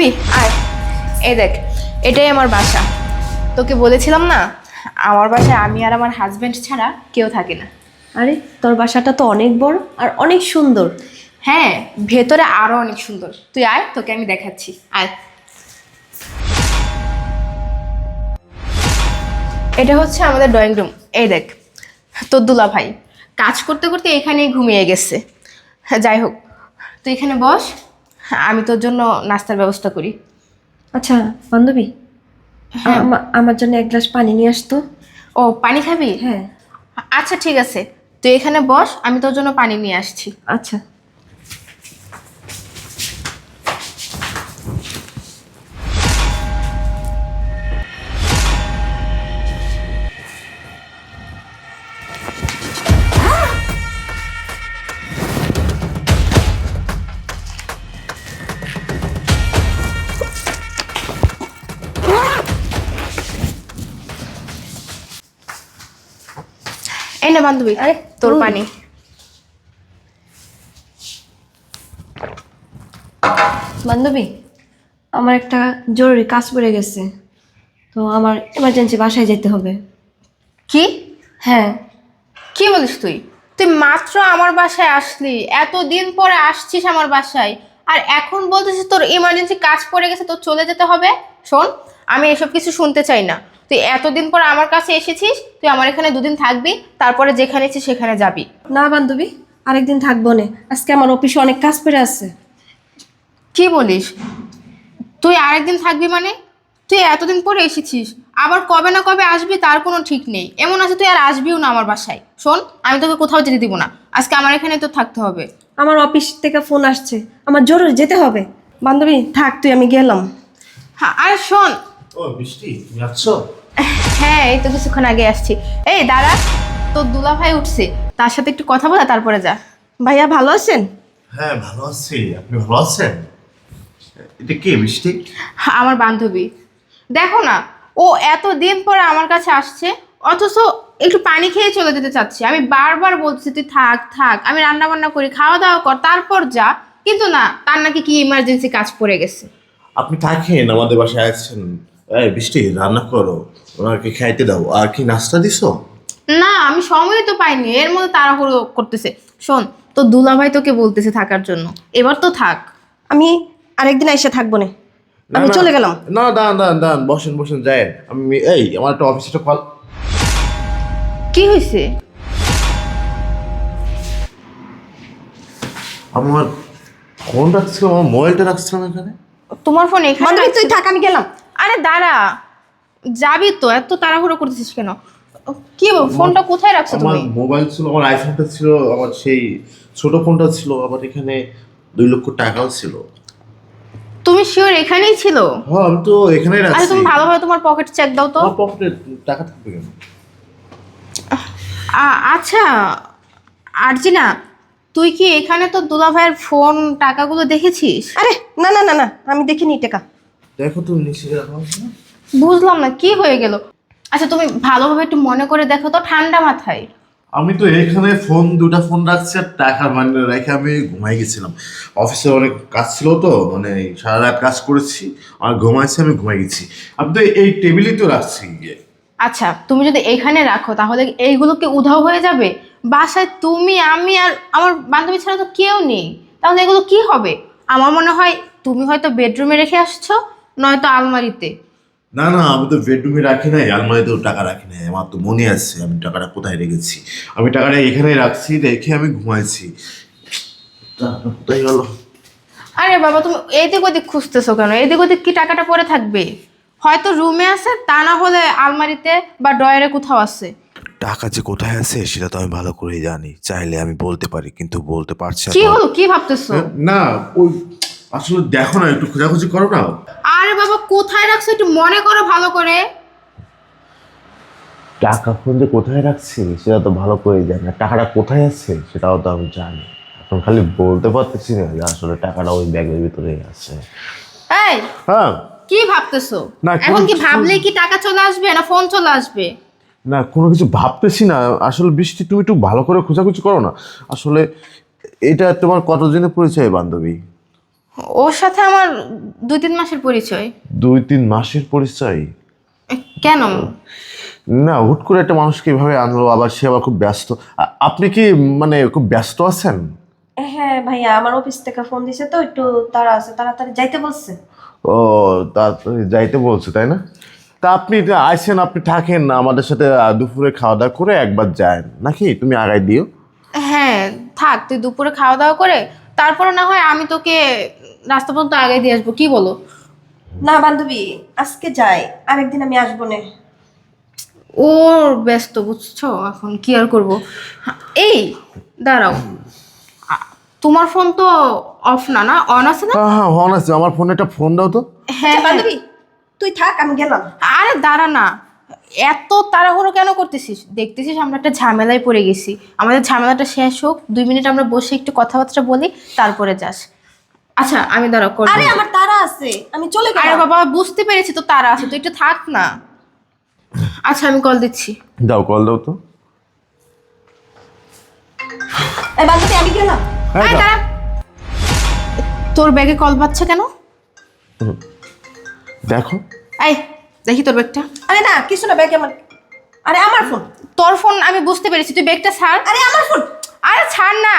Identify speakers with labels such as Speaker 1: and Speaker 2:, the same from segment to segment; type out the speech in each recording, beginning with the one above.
Speaker 1: বান্ধবী আয়। এই দেখ এটাই আমার বাসা। তোকে বলেছিলাম না আমার বাসায় আমি আর আমার হাজবেন্ড ছাড়া কেউ থাকে না।
Speaker 2: আরে তোর বাসাটা তো অনেক বড় আর অনেক সুন্দর।
Speaker 1: হ্যাঁ ভেতরে আরও অনেক সুন্দর। তুই আয় তোকে আমি দেখাচ্ছি। আয়। এটা হচ্ছে আমাদের ড্রয়িং রুম এই দেখ তোর দুলা ভাই। কাজ করতে করতে এখানেই ঘুমিয়ে গেছে। যাই হোক তুই এখানে বস। আমি তোর জন্য নাস্তার ব্যবস্থা করি।
Speaker 2: আচ্ছা বান্ধবী
Speaker 1: হ্যাঁ।
Speaker 2: আমা- আমার জন্য এক গ্লাস পানি নিয়ে আসতো।
Speaker 1: ও পানি খাবি?
Speaker 2: হ্যাঁ।
Speaker 1: আচ্ছা ঠিক আছে। তুই এখানে বস আমি তোর জন্য পানি নিয়ে আসছি।
Speaker 2: আচ্ছা।
Speaker 1: বান্ধবী।
Speaker 2: আরে,
Speaker 1: তোর। পানি।
Speaker 2: বান্ধবী আমার একটা জরুরি কাজ পড়ে গেছে। তো আমার এমার্জেন্সি বাসায় যেতে হবে।
Speaker 1: কি?
Speaker 2: হ্যাঁ।
Speaker 1: কি বলিস তুই? তুই মাত্র আমার বাসায় আসলি। এতদিন পরে আসছিস আমার বাসায়। আর এখন বলতেছিস তোর ইমার্জেন্সি কাজ পড়ে গেছে তোর চলে যেতে হবে? শোন আমি এসব কিছু শুনতে চাই না। তুই এতদিন পর আমার কাছে এসেছিস তুই আমার এখানে দুদিন থাকবি তারপরে যেখানে ইচ্ছিস সেখানে যাবি।
Speaker 2: না বান্ধবী আরেকদিন থাকব না। আজকে আমার অফিসে অনেক কাজ পড়ে আছে।
Speaker 1: কি বলিস? তুই আরেকদিন থাকবি মানে? তুই এতদিন পরে এসেছিস আবার কবে না কবে আসবি তার কোনো ঠিক নেই। এমন আছে তুই আর আসবিও না আমার বাসায়। শোন আমি তোকে কোথাও যেতে দিব না। আজকে আমার এখানে তো থাকতে হবে।
Speaker 2: আমার অফিস থেকে ফোন আসছে। আমার জরুরি যেতে হবে। বান্ধবী থাক তুই আমি গেলাম।
Speaker 1: হ্যাঁ আরে শোন।
Speaker 3: ও বৃষ্টি তুমি আসছো?
Speaker 1: হ্যাঁ এই তো কিছুক্ষণ আগে আসছি। এই দাঁড়া তোর দুলা ভাই উঠছে। তার সাথে একটু কথা বলা তারপরে যা।
Speaker 2: ভাইয়া ভালো আছেন?
Speaker 3: হ্যাঁ ভালো আছি। আপনি ভালো আছেন? এটা কে
Speaker 1: হ্যাঁ, আমার বান্ধবী। দেখো না ও এত দিন পরে আমার কাছে আসছে অথচ একটু পানি খেয়ে চলে যেতে চাচ্ছে। আমি বারবার বলছি তুই থাক থাক আমি রান্না বান্না করি খাওয়া দাওয়া কর তারপর যা। কিন্তু না তার নাকি কি ইমার্জেন্সি কাজ পড়ে গেছে।
Speaker 3: আপনি থাকেন আমাদের বাসায় আসছেন। এই বৃষ্টি রান্না করো। ওনাকে খাইতে দাও। আর কি নাস্তা দিছো?
Speaker 1: না আমি সময় তো পাইনি। এর মধ্যে তাড়াহুড়ো করতেছে। শোন তো দুলাভাই তোকে বলতেছে থাকার জন্য। এবার তো থাক।
Speaker 2: আমি আরেকদিন এসে থাকব না।
Speaker 3: না,
Speaker 2: আমি
Speaker 3: না,
Speaker 2: চলে গেলাম।
Speaker 3: না দাঁড়ান দাঁড়ান দাঁড়ান। বসেন বসেন যায় আমি এই আমার একটা অফিসে একটা কল
Speaker 1: কি হয়েছে
Speaker 3: আমার ফোন রাখছিলাম আমার মোবাইলটা রাখছিলাম এখানে।
Speaker 1: তোমার ফোন এখানে
Speaker 2: বান্ধবী তুই থাক আমি গেলাম।
Speaker 1: আরে দাঁড়া যাবি তো এত তাড়াহুড়ো করতেছিস কেন? কি বল- ফোনটা কোথায় রাখছো
Speaker 3: আমার মোবাইল ছিল আমার আইফোনটা ছিল আমার সেই ছোট ফোনটা ছিল আবার এখানে দুই লক্ষ টাকাও ছিল।
Speaker 1: তুমি শিওর এখানেই ছিল?
Speaker 3: হ্যাঁ আমি তো এখানেই রাখছি আরে
Speaker 1: তুমি ভালোভাবে তোমার পকেট চেক দাও তো।
Speaker 3: আমার পকেটে টাকা থাকবে কেন?
Speaker 1: আচ্ছা আরজিনা তুই কি এখানে তো দুলা ভাইয়ের ফোন টাকাগুলো দেখেছিস?
Speaker 2: আরে না না না না আমি দেখিনি টাকা।
Speaker 3: দেখো তো নিচে রাখা
Speaker 1: বুঝলাম না কি হয়ে গেল? আচ্ছা তুমি ভালোভাবে একটু মনে করে দেখো তো ঠান্ডা মাথায়।
Speaker 3: আমি তো এখানে ফোন দুটা ফোন রাখছি আর টাকা মানে রেখে আমি ঘুমাই গেছিলাম। অফিসে অনেক কাজ ছিল তো মানে সারা রাত কাজ করেছি আর ঘুমাইছি আমি ঘুমাই গেছি। আমি তো এই টেবিলেই তো রাখছি গিয়ে।
Speaker 1: আচ্ছা তুমি যদি এখানে রাখো তাহলে এইগুলো কি উধাও হয়ে যাবে? বাসায় তুমি আমি আর আমার বান্ধবী ছাড়া তো কেউ নেই। তাহলে এগুলো কি হবে? আমার মনে হয় তুমি হয়তো বেডরুমে রেখে আসছো নয়তো আলমারিতে।
Speaker 3: না না আমি তো বেডরুমে রাখি নাই আলমারিতেও টাকা রাখি নাই আমার তো মনে আছে আমি টাকাটা কোথায় রেখেছি। আমি টাকাটা এখানে রাখছি রেখে আমি ঘুমাইছি। টাকাটা কোথায় গেল?
Speaker 1: আরে বাবা তুমি এদিক ওদিক খুঁজতেছো কেন? এদিক ওদিক কি টাকাটা পড়ে থাকবে? হয়তো রুমে আছে তা না হলে আলমারিতে বা ডয়ারে কোথাও আছে।
Speaker 4: টাকা যে কোথায় আছে সেটা তো আমি ভালো করেই জানি চাইলে আমি বলতে পারি কিন্তু বলতে পারছি না
Speaker 1: কি হলো কি ভাবতেছো?
Speaker 3: না ওই আসলে দেখো না একটু খোঁজাখুঁজি করো না।
Speaker 1: আরে বাবা কোথায় রাখছো? একটু মনে করো ভালো করে।
Speaker 3: টাকা ফোন কোথায় রাখছি? সেটা তো ভালো করে জানি। না টাকাটা কোথায় আছে? সেটাও তো আমি জানি। এখন খালি বলতে পারতেছি না যে আসলে টাকাটা ওই ব্যাগের ভিতরে আছে।
Speaker 1: এই
Speaker 3: হ্যাঁ।
Speaker 1: কি ভাবতেছো?
Speaker 3: না, কোনো
Speaker 1: এখন কি
Speaker 3: কিছু-
Speaker 1: ভাবলে কি টাকা চলে আসবে না ফোন চলে আসবে?
Speaker 3: না কোনো কিছু ভাবতেছি না। আসলে বৃষ্টি তুমি একটু ভালো করে খোঁজাখুঁজি করো না। আসলে এটা তোমার কতদিনের পরিচয় বান্ধবী?
Speaker 1: ওর সাথে আমার দুই তিন মাসের পরিচয়।
Speaker 3: দুই তিন মাসের পরিচয়?
Speaker 1: এ, কেন?
Speaker 3: না হুট করে একটা মানুষকে এভাবে আনলো আবার সে আবার খুব ব্যস্ত। আপনি কি মানে খুব ব্যস্ত আছেন?
Speaker 2: হ্যাঁ ভাইয়া আমার অফিস থেকে ফোন দিছে তো একটু তারা আছে তাড়াতাড়ি যাইতে বলছে।
Speaker 3: ও তাড়াতাড়ি যাইতে বলছে তাই না? তা আপনি আইসেন আপনি থাকেন আমাদের সাথে দুপুরে খাওয়া দাওয়া করে একবার যান নাকি? তুমি আগাই দিও।
Speaker 1: হ্যাঁ থাক তুই দুপুরে খাওয়া দাওয়া করে তারপরে না হয় আমি তোকে রাস্তা পর্যন্ত আগে দিয়ে আসব কি বলো?
Speaker 2: না বান্ধবী আজকে যাই আরেকদিন আমি আসব না।
Speaker 1: ওর ব্যস্ত বুঝছ? এখন কি আর করব? এই দাঁড়াও। তোমার ফোন তো অফ না না? অন আছে না?
Speaker 3: হ্যাঁ হ্যাঁ হন আছে। আমার ফোনে একটা ফোন দাও তো।
Speaker 1: হ্যাঁ
Speaker 2: আচ্ছা, বান্ধবী তুই থাক আমি গেলাম।
Speaker 1: আরে দাঁড়া না। এত তাড়াহুড়ো কেন করতেছিস? দেখতেছিস আমরা একটা ঝামেলায় পড়ে গেছি। আমাদের ঝামেলাটা শেষ হোক দুই মিনিট আমরা বসে একটু কথাবার্তা বলি তারপরে যাস। আচ্ছা আমি দাঁড়া কর
Speaker 2: আরে আমার তারা আছে আমি চলে গেলাম।
Speaker 1: আরে বাবা বুঝতে পেরেছি তো তারা আছে তুই একটু থাক না। আচ্ছা আমি কল দিচ্ছি।
Speaker 3: দাও কল দাও তো।
Speaker 2: এই বান্ধবী আমি গেলাম।
Speaker 1: আরে। দাঁড়া। তোর ব্যাগে কল পাচ্ছে কেন?
Speaker 3: দেখো।
Speaker 1: এই দেখি তোর ব্যাগটা।
Speaker 2: আরে না কিছু না ব্যাগে আমার আরে আমার ফোন।
Speaker 1: তোর ফোন আমি বুঝতে পেরেছি তুই ব্যাগটা ছাড়।
Speaker 2: আরে আমার ফোন।
Speaker 1: আরে ছাড় না।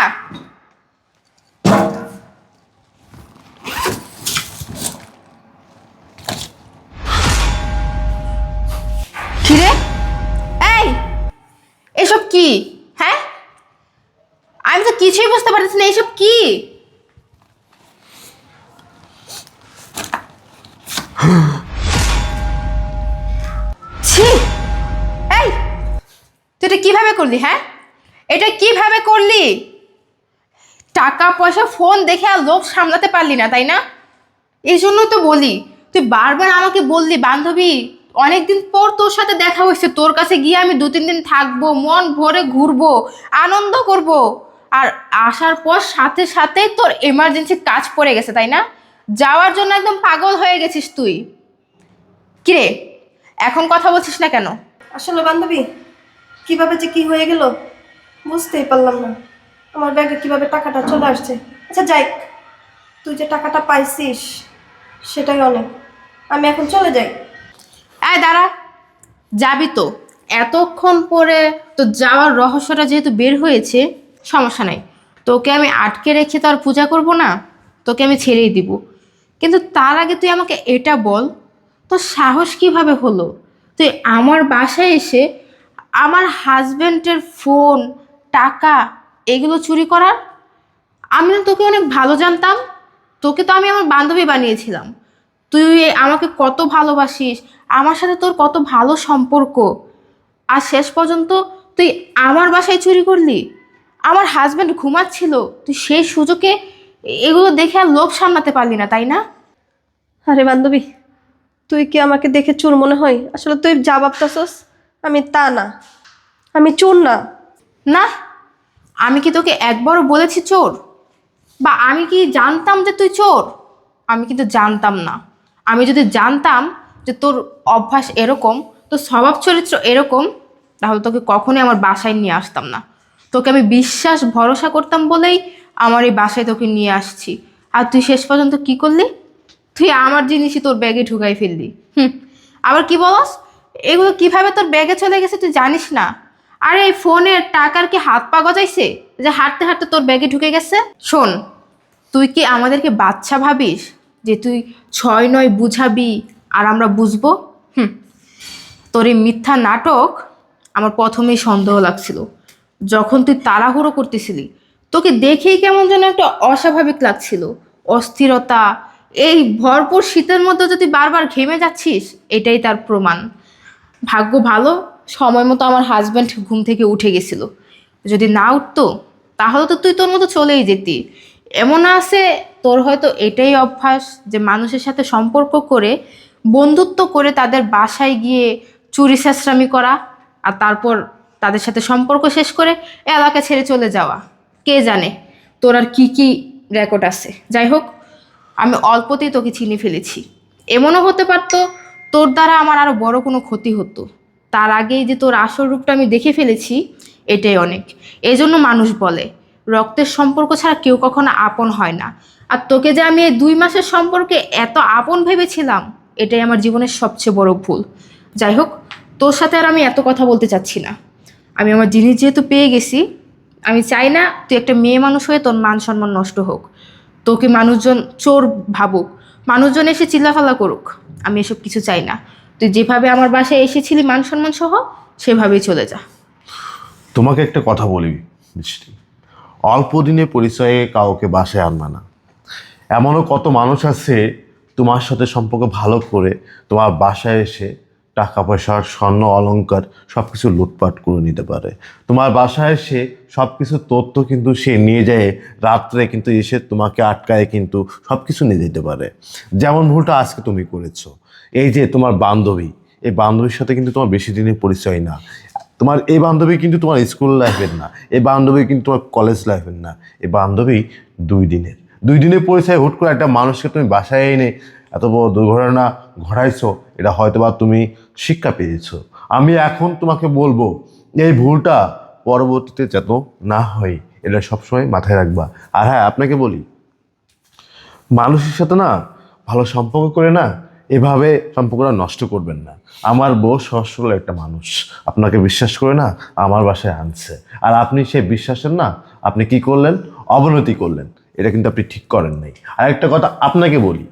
Speaker 1: কি? হ্যাঁ? আমি তো কিছুই বুঝতে পারতেছি না, এইসব কি? ছি! এই, তুই এটা কীভাবে করলি হ্যাঁ? এটা কীভাবে করলি? টাকা, পয়সা, ফোন দেখে আর লোভ সামলাতে পারলি না, তাই না? এই জন্য তো বলি, তুই বারবার আমাকে বললি, বান্ধবী। অনেকদিন পর তোর সাথে দেখা হয়েছে। তোর কাছে গিয়ে আমি দু তিন দিন থাকব, মন ভরে ঘুরবো, আনন্দ করব। আর আসার পর সাথে সাথে তোর এমার্জেন্সি কাজ পড়ে গেছে, তাই না? যাওয়ার জন্য একদম পাগল হয়ে গেছিস তুই। কিরে এখন কথা বলছিস না কেন?
Speaker 2: আসলে বান্ধবী, কীভাবে যে কি হয়ে গেল, বুঝতেই পারলাম না। আমার ব্যাগে কীভাবে টাকাটা চলে আসছে। আচ্ছা যাই তুই যে টাকাটা পাইছিস, সেটাই অনেক। আমি এখন চলে যাই।
Speaker 1: এই দাঁড়া, যাবি তো। এতক্ষণ পরে তো যাওয়ার রহস্যটা যেহেতু বের হয়েছে, সমস্যা নাই। তোকে আমি আটকে রেখে তো আর পূজা করব না, তোকে আমি ছেড়েই দিব। কিন্তু তার আগে তুই আমাকে এটা বল তো সাহস কীভাবে হলো? তুই আমার বাসায় এসে আমার হাজব্যান্ডের ফোন, টাকা এগুলো চুরি করার? আমি তোকে অনেক ভালো জানতাম, তোকে তো আমি আমার বান্ধবী বানিয়েছিলাম। তুই আমাকে কত ভালোবাসিস আমার সাথে তোর কত ভালো সম্পর্ক। আর শেষ পর্যন্ত তুই আমার বাসায় চুরি করলি। আমার হাজব্যান্ড ঘুমাচ্ছিল তুই সেই সুযোগে এগুলো দেখে আর লোভ সামলাতে পারলি না তাই না?
Speaker 2: আরে বান্ধবী তুই কি আমাকে দেখে চোর মনে হয়? আসলে তুই যা ভাবতাছস আমি তা না। আমি চোর না।
Speaker 1: না আমি কি তোকে একবারও বলেছি চোর? বা আমি কি জানতাম যে তুই চোর? আমি কিন্তু জানতাম না। আমি যদি জানতাম যে তোর অভ্যাস এরকম, তোর স্বভাব চরিত্র এরকম, তাহলে তোকে কখনোই আমার বাসায় নিয়ে আসতাম না। তোকে আমি বিশ্বাস, ভরসা করতাম বলেই আমার এই বাসায় তোকে নিয়ে আসছি। আর তুই শেষ পর্যন্ত কি করলি? তুই আমার জিনিসই তোর ব্যাগে ঢুকাই ফেললি। হুম। আবার কি বলস? এগুলো কীভাবে তোর ব্যাগে চলে গেছে তুই জানিস না। আরে এই ফোনের টাকার কি হাত পা গজাইছে? যে হাঁটতে হাঁটতে তোর ব্যাগে ঢুকে গেছে? শোন, তুই কি আমাদেরকে বাচ্চা ভাবিস? যে তুই ছয় নয় বুঝাবি? আর আমরা বুঝব, হুম, তোর এই মিথ্যা নাটক আমার প্রথমেই সন্দেহ লাগছিল। যখন তুই তাড়াহুড়ো করতেছিলি, তোকে দেখেই কেমন যেন একটা অস্বাভাবিক লাগছিল। অস্থিরতা, এই ভরপুর শীতের মধ্যে যদি বারবার ঘেমে যাচ্ছিস, এটাই তার প্রমাণ। ভাগ্য ভালো, সময় মতো আমার হাজব্যান্ড ঘুম থেকে উঠে গেছিল। যদি না উঠতো, তাহলে তো তুই তোর মতো চলেই যেতি। এমন আছে, তোর হয়তো এটাই অভ্যাস যে মানুষের সাথে সম্পর্ক করে বন্ধুত্ব করে তাদের বাসায় গিয়ে চুরি চেঁচড়ামি করা আর তারপর তাদের সাথে সম্পর্ক শেষ করে এলাকা ছেড়ে চলে যাওয়া। কে জানে তোর আর কী কী রেকর্ড আছে। যাই হোক, আমি অল্পতেই তোকে চিনে ফেলেছি। এমনও হতে পারতো তোর দ্বারা আমার আরও বড় কোনো ক্ষতি হতো। তার আগেই যে তোর আসল রূপটা আমি দেখে ফেলেছি, এটাই অনেক। এই জন্য মানুষ বলে, রক্তের সম্পর্ক ছাড়া কেউ কখনো আপন হয় না। আর তোকে যে আমি এই দুই মাসের সম্পর্কে এত আপন ভেবেছিলাম এটাই আমার জীবনের সবচেয়ে বড় ভুল। যাই হোক, তোর সাথে আর আমি এত কথা বলতে চাচ্ছি না। আমি আমার জিনিস যেহেতু পেয়ে গেছি, আমি চাই না তুই একটা মেয়ে মানুষ হয়ে তোর মান সম্মান নষ্ট হোক। তোকে মানুষজন চোর ভাবুক, মানুষজন এসে চিল্লাফাল্লা করুক, আমি এসব কিছু চাই না। তুই যেভাবে আমার বাসায় এসেছিলি মান সম্মান সহ, সেভাবেই চলে যা।
Speaker 3: তোমাকে একটা কথা বলি বৃষ্টি অল্প দিনে পরিচয়ে কাউকে বাসায় আনবা না। এমনও কত মানুষ আছে তোমার সাথে সম্পর্ক ভালো করে তোমার বাসায় এসে টাকা পয়সা, স্বর্ণ, অলংকার সব কিছু লুটপাট করে নিতে পারে। তোমার বাসায় এসে সব কিছু তথ্য কিন্তু সে নিয়ে যায়, রাত্রে কিন্তু এসে তোমাকে আটকায় কিন্তু সব কিছু নিয়ে যেতে পারে। যেমন ভুলটা আজকে তুমি করেছ। এই যে তোমার বান্ধবী, এই বান্ধবীর সাথে কিন্তু তোমার বেশি দিনের পরিচয় না। তোমার, এই বান্ধবী কিন্তু তোমার স্কুল লাইফের না, এই বান্ধবী কিন্তু তোমার কলেজ লাইফের না। এই বান্ধবী দুই দিনের। দুই দিনের পরিচয়, হুট করে একটা মানুষকে তুমি বাসায় এনে এত বড় দুর্ঘটনা ঘটাইছো, এটা হয়তো বা তুমি শিক্ষা পেয়েছ। আমি এখন তোমাকে বলব, এই ভুলটা পরবর্তীতে যাতে না হয়, এটা সবসময় মাথায় রাখবা। আর হ্যাঁ আপনাকে বলি, মানুষের সাথে না ভালো সম্পর্ক করে না, এভাবে সম্পর্কটা নষ্ট করবেন না। আমার বউ সহজ সরল একটা মানুষ, আপনাকে বিশ্বাস করে না, আমার বাসায় আনছে। আর আপনি সেই বিশ্বাসের না, আপনি কি করলেন? অবনতি করলেন। এটা কিন্তু আপনি ঠিক করেন নাই। আর একটা কথা আপনাকে বলি,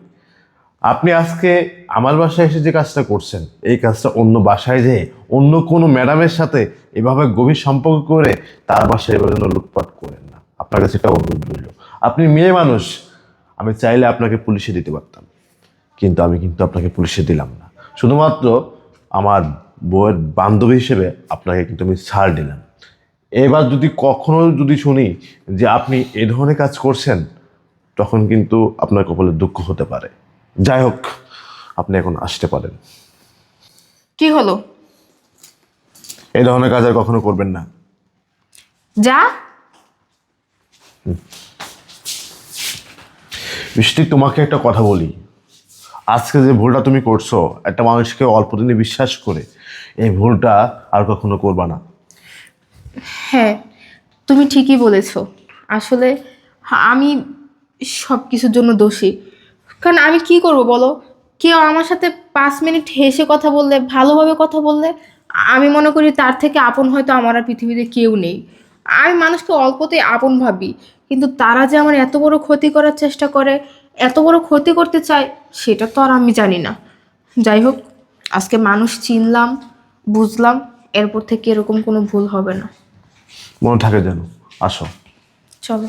Speaker 3: আপনি আজকে আমার বাসায় এসে যে কাজটা করছেন, এই কাজটা অন্য বাসায় যেয়ে অন্য কোনো ম্যাডামের সাথে এভাবে গভীর সম্পর্ক করে তার বাসায় এবার যেন লুটপাট করেন না। আপনার কাছে এটা অনুরোধ রইল। আপনি মেয়ে মানুষ, আমি চাইলে আপনাকে পুলিশে দিতে পারতাম, কিন্তু আমি কিন্তু আপনাকে পুলিশে দিলাম না। শুধুমাত্র আমার বউয়ের বান্ধবী হিসেবে আপনাকে কিন্তু আমি ছাড় দিলাম। এবার যদি কখনো যদি শুনি যে আপনি এ ধরনের কাজ করছেন তখন কিন্তু আপনার কপালে দুঃখ হতে পারে। যাই হোক আপনি এখন আসতে পারেন।
Speaker 1: কি হলো?
Speaker 3: এই ধরনের কাজ আর কখনো করবেন না।
Speaker 1: যা।
Speaker 3: বৃষ্টি তোমাকে একটা কথা বলি। আজকে যে ভুলটা তুমি করছ একটা মানুষকে অল্প দিনে বিশ্বাস করে এই ভুলটা আর কখনো করবা না।
Speaker 1: হ্যাঁ তুমি ঠিকই বলেছ। আসলে আমি সব কিছুর জন্য দোষী। কারণ আমি কি করব বলো? কেউ আমার সাথে পাঁচ মিনিট হেসে কথা বললে, ভালোভাবে কথা বললে, আমি মনে করি তার থেকে আপন হয়তো আমার আর পৃথিবীতে কেউ নেই। আমি মানুষকে অল্পতেই আপন ভাবি, কিন্তু তারা যে আমার এত বড় ক্ষতি করার চেষ্টা করে, এত বড় ক্ষতি করতে চায়, সেটা তো আর আমি জানি না। যাই হোক, আজকে মানুষ চিনলাম, বুঝলাম, এরপর থেকে এরকম কোনো ভুল হবে না।
Speaker 3: মনে থাকে যেন। আসো।
Speaker 1: চলো।